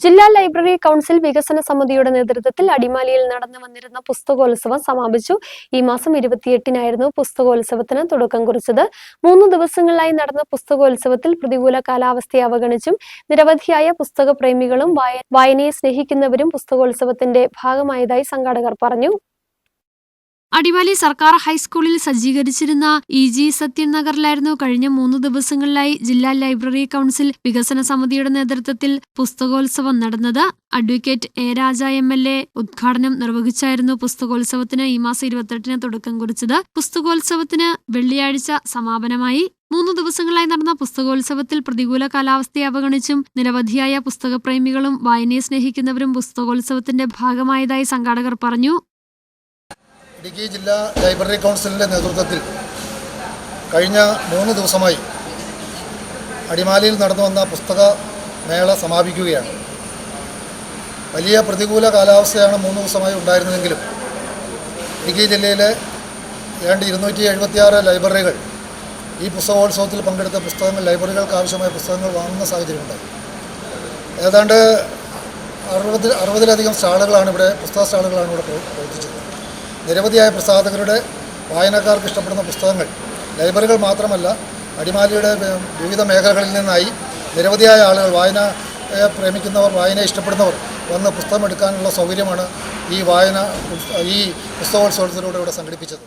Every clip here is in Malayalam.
ജില്ലാ ലൈബ്രറി കൗൺസിൽ വികസന സമിതിയുടെ നേതൃത്വത്തിൽ അടിമാലിയിൽ നടന്നു വന്നിരുന്ന പുസ്തകോത്സവം സമാപിച്ചു. ഈ മാസം ഇരുപത്തിയെട്ടിനായിരുന്നു പുസ്തകോത്സവത്തിന് തുടക്കം കുറിച്ചത്. മൂന്ന് ദിവസങ്ങളിലായി നടന്ന പുസ്തകോത്സവത്തിൽ പ്രതികൂല കാലാവസ്ഥയെ അവഗണിച്ചും നിരവധിയായ പുസ്തക പ്രേമികളും വായനയെ സ്നേഹിക്കുന്നവരും പുസ്തകോത്സവത്തിന്റെ ഭാഗമായതായി സംഘാടകർ പറഞ്ഞു. അടിമാലി സർക്കാർ ഹൈസ്കൂളിൽ സജ്ജീകരിച്ചിരുന്ന ഇ ജി സത്യൻ നഗറിലായിരുന്നു കഴിഞ്ഞ മൂന്ന് ദിവസങ്ങളിലായി ജില്ലാ ലൈബ്രറി കൗൺസിൽ വികസന സമിതിയുടെ നേതൃത്വത്തിൽ പുസ്തകോത്സവം നടന്നത്. Advocate A Raja M L A ഉദ്ഘാടനം നിർവഹിച്ചായിരുന്നു പുസ്തകോത്സവത്തിന് ഈ മാസം ഇരുപത്തെട്ടിന് തുടക്കം കുറിച്ചത്. പുസ്തകോത്സവത്തിന് വെള്ളിയാഴ്ച സമാപനമായി. മൂന്ന് ദിവസങ്ങളായി നടന്ന പുസ്തകോത്സവത്തിൽ പ്രതികൂല കാലാവസ്ഥയെ അവഗണിച്ചും നിരവധിയായ പുസ്തകപ്രേമികളും വായനയെ സ്നേഹിക്കുന്നവരും പുസ്തകോത്സവത്തിന്റെ ഭാഗമായതായി സംഘാടകർ പറഞ്ഞു. ഇടുക്കി ജില്ലാ ലൈബ്രറി കൗൺസിലിന്റെ നേതൃത്വത്തിൽ കഴിഞ്ഞ മൂന്ന് ദിവസമായി അടിമാലിയിൽ നടന്നു വന്ന പുസ്തക മേള സമാപിക്കുകയാണ്. വലിയ പ്രതികൂല കാലാവസ്ഥയാണ് മൂന്ന് ദിവസമായി ഉണ്ടായിരുന്നതെങ്കിലും ഇടുക്കി ജില്ലയിലെ ഏതാണ്ട് ഇരുന്നൂറ്റി എഴുപത്തിയാറ് ലൈബ്രറികൾ ഈ പുസ്തകോത്സവത്തിൽ പങ്കെടുത്ത പുസ്തകങ്ങൾ ലൈബ്രറികൾക്ക് ആവശ്യമായ പുസ്തകങ്ങൾ വാങ്ങുന്ന സാഹചര്യമുണ്ടായി. ഏതാണ്ട് അറുപത് അറുപതിലധികം സ്റ്റാളുകളാണ് ഇവിടെ പുസ്തക സ്റ്റാളുകളാണ് ഇവിടെ പ്രവർത്തിച്ചത് നിരവധിയായ പ്രസാധകരുടെ വായനക്കാർക്ക് ഇഷ്ടപ്പെടുന്ന പുസ്തകങ്ങൾ. ലൈബ്രറികൾ മാത്രമല്ല അടിമാലിയുടെ വിവിധ മേഖലകളിൽ നിന്നായി നിരവധിയായ ആളുകൾ വായന പ്രേമിക്കുന്നവർ വായന ഇഷ്ടപ്പെടുന്നവർ വന്ന് പുസ്തകം എടുക്കാനുള്ള സൗകര്യമാണ് ഈ വായന ഈ പുസ്തകോത്സവത്തിലൂടെ ഇവിടെ സംഘടിപ്പിച്ചത്.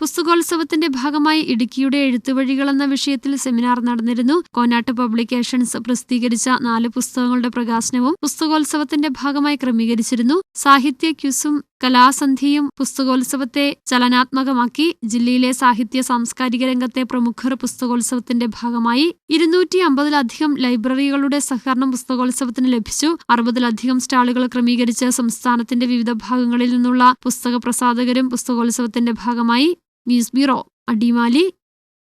പുസ്തകോത്സവത്തിന്റെ ഭാഗമായി ഇടുക്കിയുടെ എഴുത്തുവഴികൾ എന്ന വിഷയത്തിൽ സെമിനാർ നടന്നിരുന്നു. കോനാട്ട് പബ്ലിക്കേഷൻസ് പ്രസിദ്ധീകരിച്ച നാല് പുസ്തകങ്ങളുടെ പ്രകാശനവും പുസ്തകോത്സവത്തിന്റെ ഭാഗമായി ക്രമീകരിച്ചിരുന്നു. സാഹിത്യ ക്യുസും കലാസന്ധിയും പുസ്തകോത്സവത്തെ ചലനാത്മകമാക്കി. ജില്ലയിലെ സാഹിത്യ സാംസ്കാരിക രംഗത്തെ പ്രമുഖർ പുസ്തകോത്സവത്തിന്റെ ഭാഗമായി ഇരുന്നൂറ്റി അമ്പതിലധികം ലൈബ്രറികളുടെ സഹകരണം പുസ്തകോത്സവത്തിന് ലഭിച്ചു. അറുപതിലധികം സ്റ്റാളുകൾ ക്രമീകരിച്ച് സംസ്ഥാനത്തിന്റെ വിവിധ ഭാഗങ്ങളിൽ നിന്നുള്ള പുസ്തക പ്രസാധകരും പുസ്തകോത്സവത്തിന്റെ ഭാഗമായി ന്യൂസ് ബ്യൂറോ അടിമാലി